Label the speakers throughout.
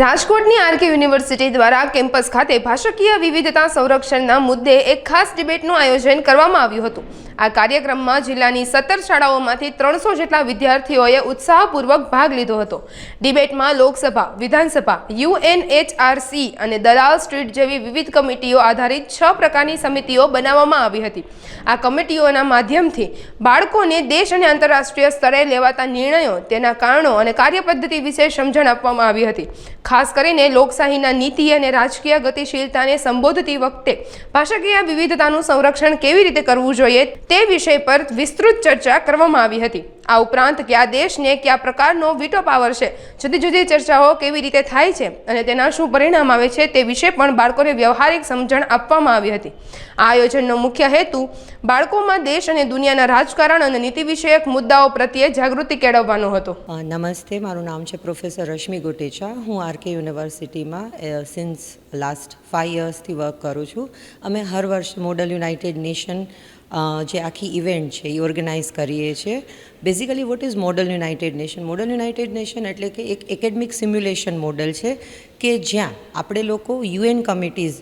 Speaker 1: રાજકોટની RK university દ્વારા campus ખાતે ભાષાકીય વિવિધતા સંરક્ષણના મુદ્દે એક ખાસ ડિબેટનું આયોજન કરવામાં આવ્યું હતું. આ કાર્યક્રમમાં જિલ્લાની સત્તર શાળાઓમાંથી ત્રણસો જેટલા વિદ્યાર્થીઓએ ઉત્સાહપૂર્વક ભાગ લીધો હતો. ડિબેટમાં લોકસભા, વિધાનસભા, યુએનએચઆરસી અને દલાલ સ્ટ્રીટ જેવી વિવિધ કમિટીઓ આધારિત છ પ્રકારની સમિતિઓ બનાવવામાં આવી હતી. આ કમિટીઓના માધ્યમથી બાળકોને દેશ અને આંતરરાષ્ટ્રીય સ્તરે લેવાતા નિર્ણયો, તેના કારણો અને કાર્યપદ્ધતિ વિશે સમજણ આપવામાં આવી હતી. ખાસ કરીને લોકશાહીના નીતિ અને રાજકીય ગતિશીલતાને સંબોધતી વખતે ભાષાકીય વિવિધતાનું સંરક્ષણ કેવી રીતે કરવું જોઈએ તે વિષય પર વિસ્તૃત ચર્ચા કરવામાં આવી હતી. આ ઉપરાંત કયા દેશને કયા પ્રકારનો વીટો પાવર છે? જુદી જુદી ચર્ચાઓ કેવી રીતે થાય છે અને તેના શું પરિણામ આવે છે તે વિશે પણ બાળકોને વ્યવહારિક સમજણ આપવામાં આવી હતી. આ આયોજનનો મુખ્ય હેતુ બાળકોમાં દેશ અને દુનિયાના રાજકારણ અને નીતિ વિષયક મુદ્દાઓ પ્રત્યે જાગૃતિ કેળવવાનો હતો.
Speaker 2: નમસ્તે, મારું નામ છે પ્રોફેસર રશ્મિ ગોટેચા. હું આરકે યુનિવર્સિટીમાં સિન્સ લાસ્ટ ફાઇવ યર્સથી વર્ક કરું છું. અમે હર વર્ષ મોડલ યુનાઇટેડ નેશન જે આખી ઇવેન્ટ છે, એ ઓર્ગેનાઇઝ કરીએ છીએ. Basically what is model united nation model united nation એટલે કે એક એકેડમિક સિમ્યુલેશન મોડલ છે કે જ્યાં આપણે લોકો યુએન કમિટીઝ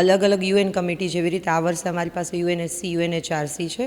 Speaker 2: અલગ અલગ યુએન કમિટી જેવી રીતે આ વર્ષે અમારી પાસે યુએનએસસી યુએનએચઆરસી છે.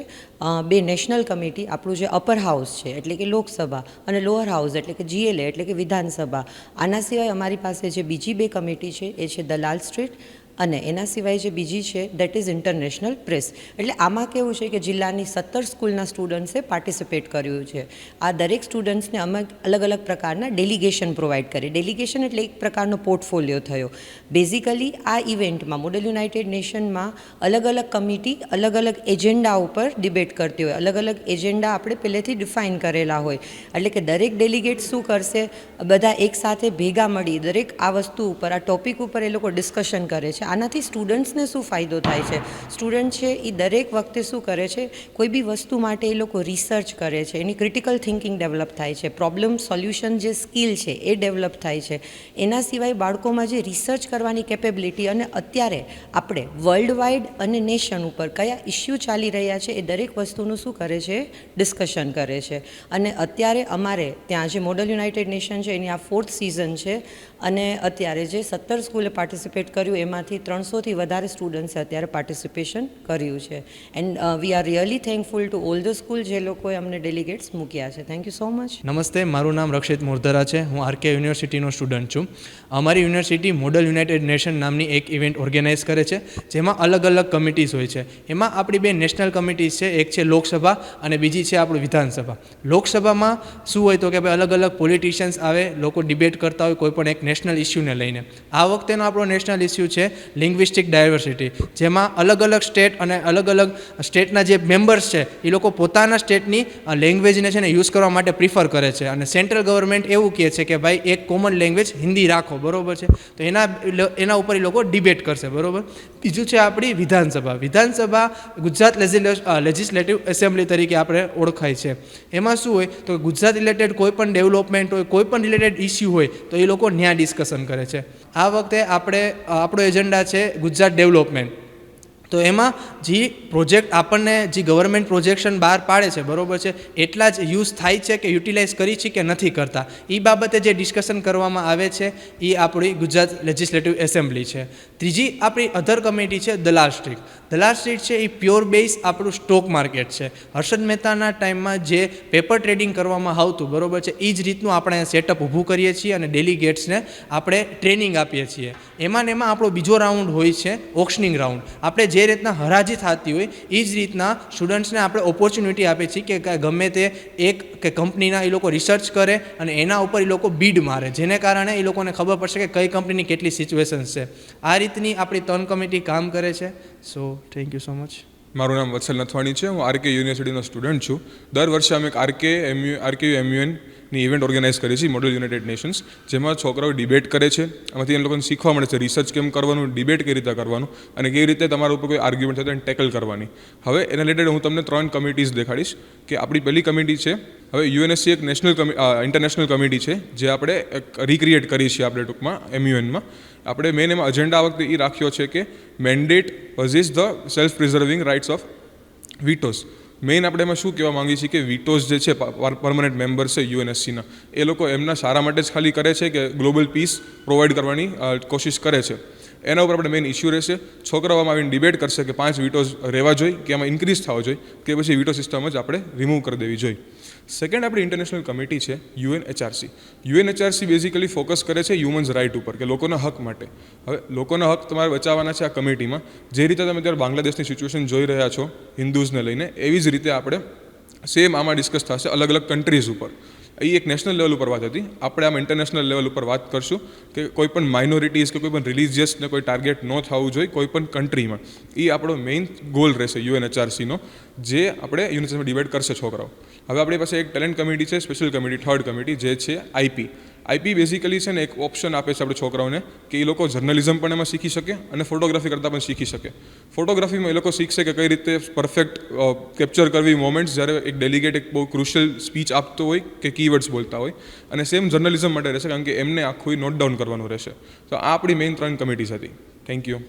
Speaker 2: બે નેશનલ કમિટી આપણું જે અપર હાઉસ છે, એટલે કે લોકસભા અને લોઅર હાઉસ એટલે કે જીએલએ એટલે કે વિધાનસભા. આના સિવાય અમારી પાસે જે બીજી બે કમિટી છે, એ છે દલાલ સ્ટ્રીટ અને એના સિવાય જે બીજી છે દેટ ઇઝ ઇન્ટરનેશનલ પ્રેસ એટલે આમાં કેવું છે કે જિલ્લાની સત્તર સ્કૂલના સ્ટુડન્ટ્સે પાર્ટિસિપેટ કર્યું છે. આ દરેક સ્ટુડન્ટ્સને અમે અલગ અલગ પ્રકારના ડેલિગેશન પ્રોવાઈડ કરી. ડેલિગેશન એટલે એક પ્રકારનો પોર્ટફોલિયો થયો. બેઝિકલી આ ઇવેન્ટમાં મોડલ યુનાઇટેડ નેશનમાં અલગ અલગ કમિટી અલગ અલગ એજન્ડા ઉપર ડિબેટ કરતી હોય. અલગ અલગ એજન્ડા આપણે પહેલેથી ડિફાઇન કરેલા હોય. એટલે કે દરેક ડેલિગેટ શું કરશે? બધા એકસાથે ભેગા મળી દરેક આ વસ્તુ ઉપર, આ ટોપિક ઉપર એ લોકો ડિસ્કશન કરે છે. આનાથી સ્ટુડન્ટ્સને શું ફાયદો થાય છે? સ્ટુડન્ટ છે એ દરેક વખતે શું કરે છે? કોઈ બી વસ્તુ માટે એ લોકો રિસર્ચ કરે છે. એની ક્રિટિકલ થિંકિંગ ડેવલપ થાય છે. પ્રોબ્લેમ સોલ્યુશન જે સ્કિલ છે, એ ડેવલપ થાય છે. એના સિવાય બાળકોમાં જે રિસર્ચ કરવાની કેપેબિલિટી અને અત્યારે આપણે વર્લ્ડ વાઇડ અને નેશન ઉપર કયા ઇસ્યુ ચાલી રહ્યા છે, એ દરેક વસ્તુનું શું કરે છે? ડિસ્કશન કરે છે. અને અત્યારે અમારે ત્યાં જે મોડલ યુનાઇટેડ નેશન છે, એની આ ફોર્થ સિઝન છે અને અત્યારે જે સત્તર સ્કૂલે પાર્ટિસિપેટ કર્યું, એમાંથી ત્રણસોથી વધારે સ્ટુડન્ટ્સે અત્યારે પાર્ટિસિપેશન કર્યું છે. And we are really thankful to all the school જે લોકોએ અમને ડેલિગેટ્સ મૂક્યા છે. થેન્ક યુ સો મચ
Speaker 3: નમસ્તે, મારું નામ રક્ષિત મોરધરા છે. હું આરકે યુનિવર્સિટીનો સ્ટુડન્ટ છું. અમારી યુનિવર્સિટી મોડલ યુનાઇટેડ નેશન નામની એક ઇવેન્ટ ઓર્ગેનાઇઝ કરે છે, જેમાં અલગ અલગ કમિટીઝ હોય છે. એમાં આપણી બે નેશનલ કમિટીઝ છે, એક છે લોકસભા અને બીજી છે આપણું વિધાનસભા. લોકસભામાં શું હોય તો કે ભાઈ અલગ અલગ પોલિટિશિયન્સ આવે, લોકો ડિબેટ કરતા હોય, કોઈ પણ એક નેશનલ ઇસ્યુને લઈને. આ વખતેનો આપણો નેશનલ ઇસ્યુ છે લિંગ્વિસ્ટિક ડાયવર્સિટી જેમાં અલગ અલગ સ્ટેટ અને અલગ અલગ સ્ટેટના જે મેમ્બર્સ છે, એ લોકો પોતાના સ્ટેટની લેંગ્વેજને છે ને યુઝ કરવા માટે પ્રિફર કરે છે. અને સેન્ટ્રલ ગવર્મેન્ટ એવું કહે છે કે ભાઈ, એક કોમન લેંગ્વેજ હિન્દી રાખો, બરોબર છે? તો એના એના ઉપર એ લોકો ડિબેટ કરશે, બરોબર? બીજું છે આપણી વિધાનસભા. વિધાનસભા ગુજરાત લેજિસ્લેટિવ એસેમ્બલી તરીકે આપણે ઓળખાય છે. એમાં શું હોય? તો ગુજરાત રિલેટેડ કોઈ પણ ડેવલપમેન્ટ હોય, કોઈ પણ રિલેટેડ ઇસ્યુ હોય, તો એ લોકો ન્યા ડિસ્કશન કરે છે. આ વખતે આપણે આપણો એજન્ડા છે ગુજરાત ડેવલપમેન્ટ તો એમાં જે પ્રોજેક્ટ આપણને જે ગવર્મેન્ટ પ્રોજેક્શન બહાર પાડે છે, બરોબર છે, એટલા જ યુઝ થાય છે કે યુટિલાઇઝ કરી છે કે નથી કરતા. એ બાબતે જે ડિસ્કશન કરવામાં આવે છે એ આપણી ગુજરાત લેજિસ્લેટિવ એસેમ્બલી છે. ત્રીજી આપણી અધર કમિટી છે, દલાલ સ્ટ્રીટ દલાલ સ્ટ્રીટ છે એ પ્યોર બેઝ આપણું સ્ટોક માર્કેટ છે. હર્ષદ મહેતાના ટાઈમમાં જે પેપર ટ્રેડિંગ કરવામાં આવતું, બરોબર છે એ જ રીતનું આપણે સેટઅપ ઊભું કરીએ છીએ અને ડેલિગેટ્સને આપણે ટ્રેનિંગ આપીએ છીએ. એમાં ને એમાં આપણો બીજો રાઉન્ડ હોય છે ઓક્શનિંગ રાઉન્ડ આપણે જે રીતના હરાજી થતી હોય, એ જ રીતના સ્ટુડન્ટ્સને આપણે ઓપોર્ચ્યુનિટી આપીએ છીએ કે ગમે તે એક કે કંપનીના એ લોકો રિસર્ચ કરે અને એના ઉપર એ લોકો બીડ મારે. જેને કારણે એ લોકોને ખબર પડશે કે કઈ કંપનીની કેટલી સિચ્યુએશન્સ છે. આ રીતની આપણી ત્રણ કમિટી કામ કરે છે. So thank you so much
Speaker 4: મારું નામ વત્સલ નથવાણી છે. હું આરકે યુનિવર્સિટીનો સ્ટુડન્ટ છું. દર વર્ષે અમે આરકે એમયુ આરકે એમયુએનની ઇવેન્ટ ઓર્ગેનાઇઝ કરીએ છીએ મોડલ યુનાઇટેડ નેશન્સ જેમાં છોકરાઓ ડિબેટ કરે છે. આમાંથી એ લોકોને શીખવા મળે છે રિસર્ચ કેમ કરવાનું ડિબેટ કઈ રીતે કરવાનું અને કેવી રીતે તમારા ઉપર કોઈ આર્ગ્યુમેન્ટ થતો એને ટેકલ કરવાની. હવે એના રિલેટેડ હું તમને ત્રણ કમિટીઝ દેખાડીશ કે આપણી પહેલી કમિટી છે, હવે યુએનએસસી એક નેશનલ કમિ ઇન્ટરનેશનલ કમિટી છે, જે આપણે રિક્રિએટ કરી છીએ આપણે ટૂંકમાં એમયુએનમાં આપણે મેન એમાં એજન્ડા આ વખતે એ રાખ્યો છે કે mandate poses the self preserving rights of vetoes main આપણે એમાં શું કહેવા માંગીએ છીએ કે વિટોઝ જે છે પરમનન્ટ મેમ્બર છે યુએનએસસીના એ લોકો એમના સારા માટે જ ખાલી કરે છે કે ગ્લોબલ પીસ પ્રોવાઈડ કરવાની કોશિશ કરે છે. એના ઉપર આપણે મેઇન ઇસ્યુ રહેશે. છોકરાઓમાં આવીને ડિબેટ કરશે કે પાંચ વિટોઝ રહેવા જોઈએ કે એમાં ઇન્ક્રીઝ થવા જોઈએ કે પછી વિટો સિસ્ટમ જ આપણે રિમૂવ કરી દેવી જોઈએ. સેકન્ડ આપણી ઇન્ટરનેશનલ કમિટી છે UN HRC UN HRC basically focus કરે છે હ્યુમન્સ રાઇટ ઉપર, કે લોકોના હક માટે. હવે લોકોના હક તમારે બચાવવાના છે આ કમિટીમાં. જે રીતે તમે અત્યારે બાંગ્લાદેશની સિચ્યુએશન જોઈ રહ્યા છો, હિન્દુઝને લઈને, એવી જ રીતે આપણે સેમ આમાં ડિસ્કસ થશે અલગ અલગ કન્ટ્રીઝ ઉપર. એ એક નેશનલ લેવલ ઉપર વાત હતી. આપણે આમ ઇન્ટરનેશનલ લેવલ ઉપર વાત કરશું કે કોઈ પણ માઇનોરિટીઝ કે કોઈ પણ રિલિજિયસને કોઈ ટાર્ગેટ ન થવું જોઈએ કોઈ પણ કન્ટ્રીમાં એ આપણો મેઇન ગોલ રહેશે યુએનએચઆરસીનો જે આપણે યુનિવર્સિટીમાં ડિબેટ કરશે છોકરાઓ. હવે આપણી પાસે એક ટેલેન્ટ કમિટી છે સ્પેશિયલ કમિટી થર્ડ કમિટી જે છે આઈપી આઈપી બેઝિકલી છે ને એક ઓપ્શન આપે છે આપણે છોકરાઓને કે એ લોકો જર્નલિઝમ પણ એમાં શીખી શકે અને ફોટોગ્રાફી કરતાં પણ શીખી શકે. ફોટોગ્રાફીમાં એ લોકો શીખશે કે કઈ રીતે પરફેક્ટ કેપ્ચર કરવી મોમેન્ટ્સ જ્યારે એક ડેલિગેટ એક બહુ ક્રુશિયલ સ્પીચ આપતો હોય કે કીવર્ડ્સ બોલતા હોય. અને સેમ જર્નલિઝમ માટે રહેશે કારણ કે એમને આખું નોટ ડાઉન કરવાનું રહેશે. તો આ આપણી મેઇન ત્રણ કમિટીઝ હતી. Thank you